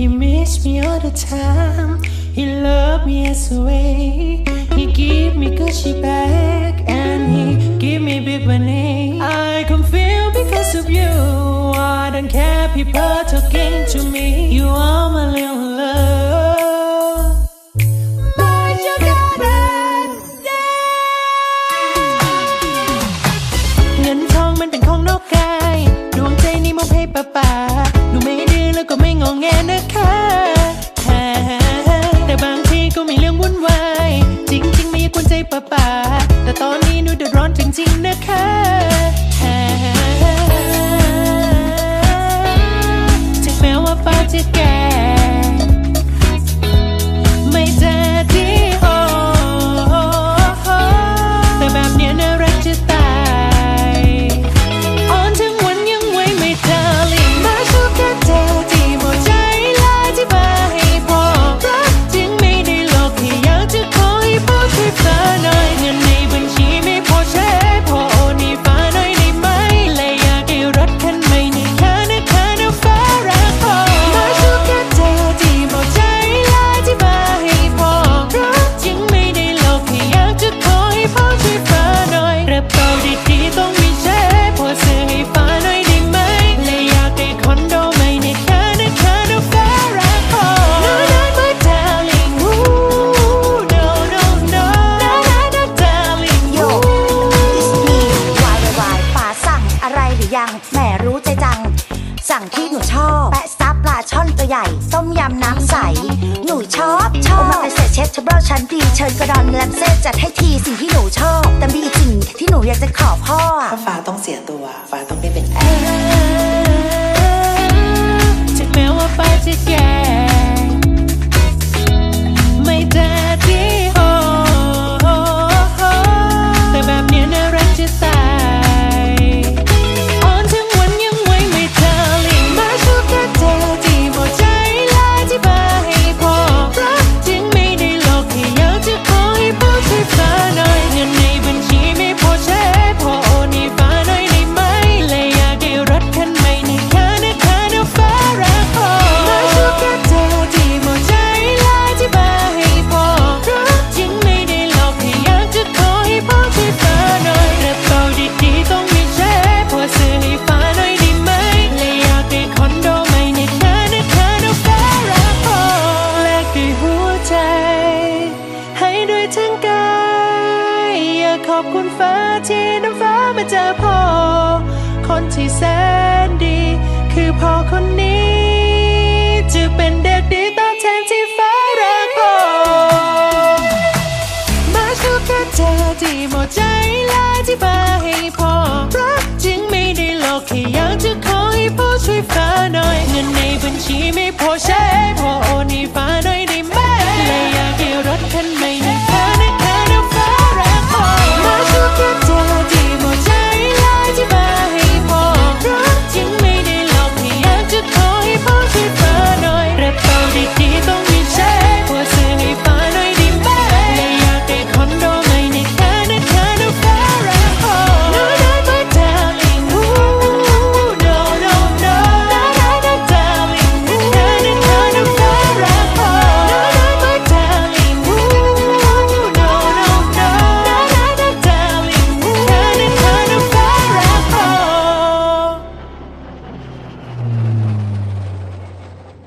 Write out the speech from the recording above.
He miss me all the time. He love me as a way. He give me Gucci bag and he give me big money. I can feel because of you. I don't care people talking to me. You are my little love. My sugar daddy. เงินทองมันเป็นของนอกกาย ดวงใจนี่มอบให้ป้าป่า ป้าป้าแต่ตอนนี้หนูเดือดร้อนจริงๆนะคะ แหมรู้ใจจัง สั่งที่หนูชอบแปะซับปลาช่อนตัวใหญ่ ต้มยำน้ำใส หนูชอบชอบมาเกษตรเชฟเทเบิลชั้นดี เชิญกระดอนแลมเซ่จัดให้ทีสิ่งที่หนูชอบ แต่มีอีกสิ่งที่หนูอยากจะขอพ่อฟ้าต้องเสียตัว อยากขอบคุณฟ้าที่น้ำฟ้ามาเจอพ่อ คนที่แสนดี คือพ่อคนนี้ จะเป็นเด็กดีตอบแทนที่ฟ้ารักพ่อมาชอบแค่เธอที่หมดใจลาที่มาให้พ่อรักจึงไม่ได้หลอกแค่อยากจะขอให้พ่อช่วยฟ้าหน่อย เงินในบัญชีไม่พอใช้พ่อโอนให้ฟ้า